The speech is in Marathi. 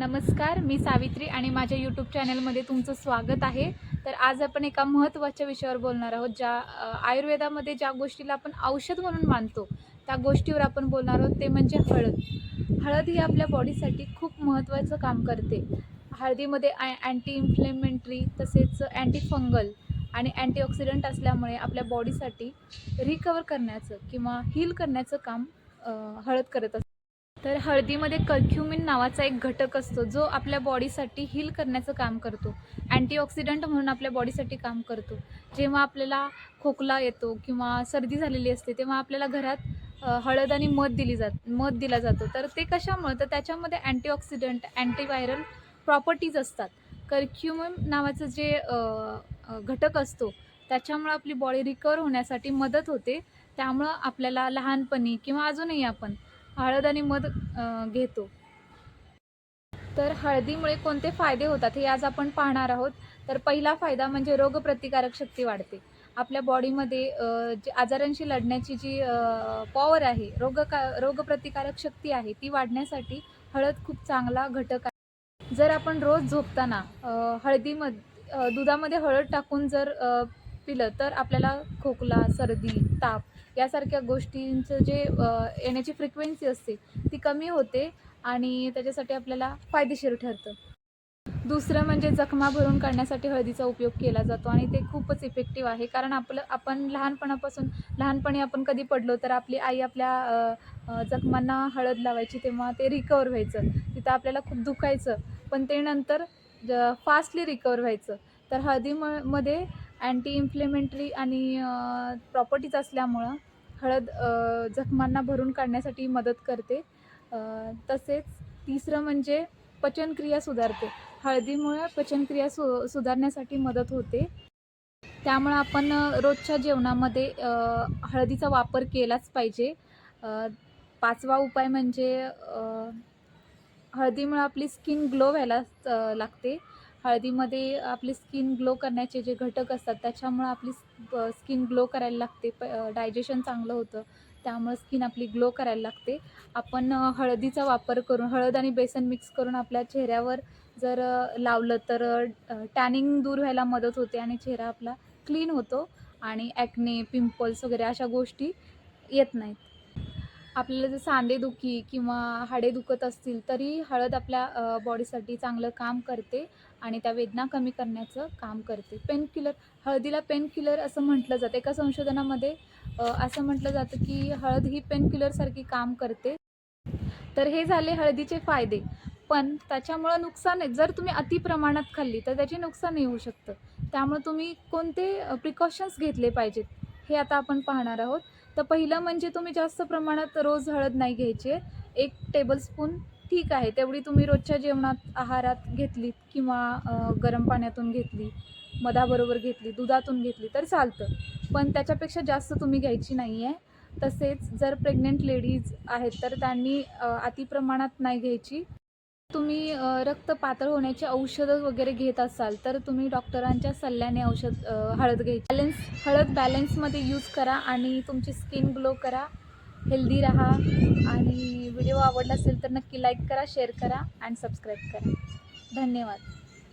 नमस्कार मी सावित्री आणि माझ्या यूट्यूब चॅनलमध्ये तुमचं स्वागत आहे. तर आज आपण एका महत्त्वाच्या विषयावर बोलणार आहोत ज्या आयुर्वेदामध्ये ज्या गोष्टीला आपण औषध म्हणून मानतो त्या गोष्टीवर आपण बोलणार आहोत ते म्हणजे हळद. हळद ही आपल्या बॉडीसाठी खूप महत्त्वाचं काम करते. हळदीमध्ये अँ अँटी इन्फ्लेमेंटरी तसेच अँटी फंगल आणि अँटीऑक्सिडंट असल्यामुळे आपल्या बॉडीसाठी रिकवर करण्याचं किंवा हील करण्याचं काम हळद करत असते. तर हळदीमध्ये कर्क्युमिन नावाचा एक घटक असतो जो आपल्या बॉडीसाठी हील करण्याचं काम करतो. अँटीऑक्सिडंट म्हणून आपल्या बॉडीसाठी काम करतो. जेव्हा आपल्याला खोकला येतो किंवा सर्दी झालेली असते तेव्हा आपल्याला घरात हळद आणि मध दिली जात मध दिला जातो. तर ते कशामुळे? तर त्याच्यामध्ये अँटीऑक्सिडंट अँटीव्हायरल प्रॉपर्टीज असतात. कर्क्युमिन नावाचं जे घटक असतो त्याच्यामुळं आपली बॉडी रिकवर होण्यासाठी मदत होते. त्यामुळं आपल्याला लहानपणी किंवा अजूनही आपण हळद आणि मध घेतो. तर हळदीमुळे कोणते फायदे होतात हे आज आपण पाहणार आहोत. तर पहिला फायदा म्हणजे रोगप्रतिकारक शक्ती वाढते. आपल्या बॉडीमध्ये जी आजारांशी लढण्याची जी पॉवर आहे रोग का रोगप्रतिकारक शक्ती आहे ती वाढण्यासाठी हळद खूप चांगला घटक आहे. जर आपण रोज झोपताना हळदीमध्ये दुधामध्ये हळद टाकून जर पिलं तर आपल्याला खोकला सर्दी ताप यासारख्या गोष्टींचं जे येण्याची फ्रिक्वेन्सी असते ती कमी होते आणि त्याच्यासाठी आपल्याला फायदेशीर ठरतं. दुसरं म्हणजे जखमा भरून काढण्यासाठी हळदीचा उपयोग केला जातो आणि ते खूपच इफेक्टिव्ह आहे. कारण आपलं आपण लहानपणापासून लहानपणी आपण कधी पडलो तर आपली आई आपल्या जखमांना हळद लावायची तेव्हा ते रिकवर व्हायचं. तिथं आपल्याला खूप दुखायचं. पण ते नंतर फास्टली रिकवर व्हायचं. तर हळदी म मध्ये अँटी इन्फ्लेमेंटरी आणि प्रॉपर्टीज असल्यामुळं हळद जखमांना भरून काढण्यासाठी मदत करते. तसेच तिसरं म्हणजे पचनक्रिया सुधारते. हळदीमुळे पचनक्रिया सु सुधारण्यासाठी मदत होते. त्यामुळं आपण रोजच्या जेवणामध्ये हळदीचा वापर केलाच पाहिजे. पाचवा उपाय म्हणजे हळदीमुळे आपली स्किन ग्लो व्हायला लागते. हळदीमध्ये आपली स्किन ग्लो करण्याचे जे घटक असतात त्याच्यामुळं आपली स्किन ग्लो करायला लागते. प डायजेशन चांगलं होतं त्यामुळं स्किन आपली ग्लो करायला लागते. आपण हळदीचा वापर करून हळद आणि बेसन मिक्स करून आपल्या चेहऱ्यावर जर लावलं तर टॅनिंग दूर व्हायला मदत होते आणि चेहरा आपला क्लीन होतो आणि ॲक्ने पिंपल्स वगैरे अशा गोष्टी येत नाहीत. आपल्याला जर सांधेदुखी किंवा हाडे दुखत असतील तरी हळद आपल्या बॉडीसाठी चांगलं काम करते आणि त्या वेदना कमी करण्याचं काम करते. पेन किलर हळदीला पेन किलर असं म्हटलं जातं. एका संशोधनामध्ये असं म्हटलं जातं की हळद ही पेन किलरसारखी काम करते. तर हे झाले हळदीचे फायदे. पण त्याच्यामुळं नुकसान आहे. जर तुम्ही अति प्रमाणात खाल्ली तर त्याचे नुकसान येऊ शकतं. त्यामुळे तुम्ही कोणते प्रिकॉशन्स घेतले पाहिजेत हे आता आपण पाहणार आहोत. तर पहिलं म्हणजे तुम्ही जास्त प्रमाणात रोज हळद नाही घ्यायची. एक टेबलस्पून ठीक आहे तेवढी तुम्ही रोजच्या जेवणात आहारात घेतलीत किंवा गरम पाण्यातून घेतली मधाबरोबर घेतली दुधातून घेतली तर चालतं. पण त्याच्यापेक्षा जास्त तुम्ही घ्यायची नाही आहे तसेच जर प्रेग्नेंट लेडीज आहेत तर त्यांनी अति अतिप्रमाणात नाही घ्यायची. तुम्ही रक्त पातळ होण्याची औषधं वगैरे घेत असाल तर तुम्ही डॉक्टरांच्या सल्ल्याने औषध हळद घ्यायची. बॅलन्स हळद बॅलन्समध्ये यूज करा आणि तुमची स्किन ग्लो करा हेल्दी राहा. आणि व्हिडिओ आवडला असेल तर नक्की लाईक करा शेअर करा अँड सबस्क्राईब करा. धन्यवाद.